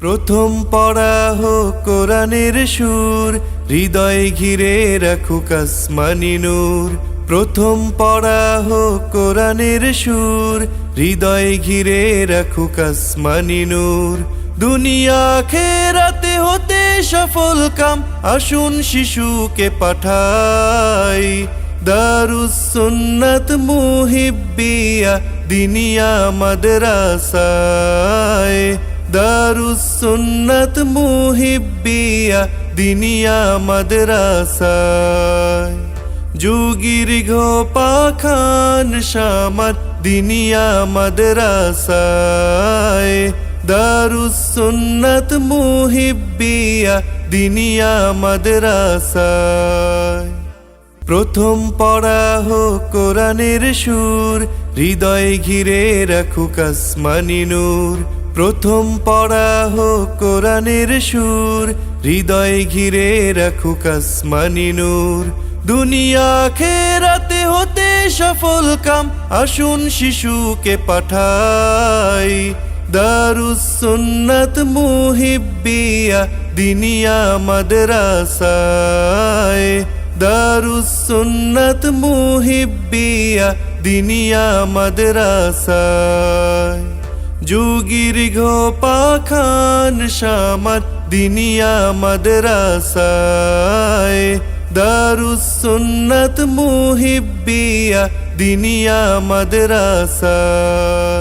প্রথম পড়া হোক কোরআনের সুর, হৃদয় ঘিরে রাখুক আসমানি নূর। প্রথম পড়া হোক কোরআনের সুর, হৃদয় ঘিরে রাখুক আসমানি নূর। দুনিয়া খেরাতে হতে সফল কাম, আসুন শিশুকে পাঠাই। দারুসুন্নাত মুহিব্বিয়া, দিনিয়া মাদ্রাসায়। দারুসুন্নাত মুহিব্বিয়া দিনিয়া মাদ্রাসায় যুগির ঘো পাখান শামার দিনিয়া মাদ্রাসায় দারুসুন্নাত মুহিব্বিয়া দিনিয়া মাদ্রাসায় প্রথম পড়া হোক কোরআনের সুর হৃদয় ঘিরে রাখুক আসমানি নূর প্রথম পড়া হোক কোরআনের সুর, হৃদয় ঘিরে রাখুক আসমানি নূর। দুনিয়া খেরাতে হতে সফল কাম, আসুন শিশুকে পাঠাই। দারুসুন্নাত মুহিব্বিয়া দিনিয়া মাদ্রাসায়। দারুসুন্নাত মুহিব্বিয়া দিনিয়া মাদ্রাসায়। যুগির ঘো পাখান শামার দিনিয়া মাদ্রাসায়। দারুসুন্নত মুহিব্বিয়া দিনিয়া মাদ্রাসায়।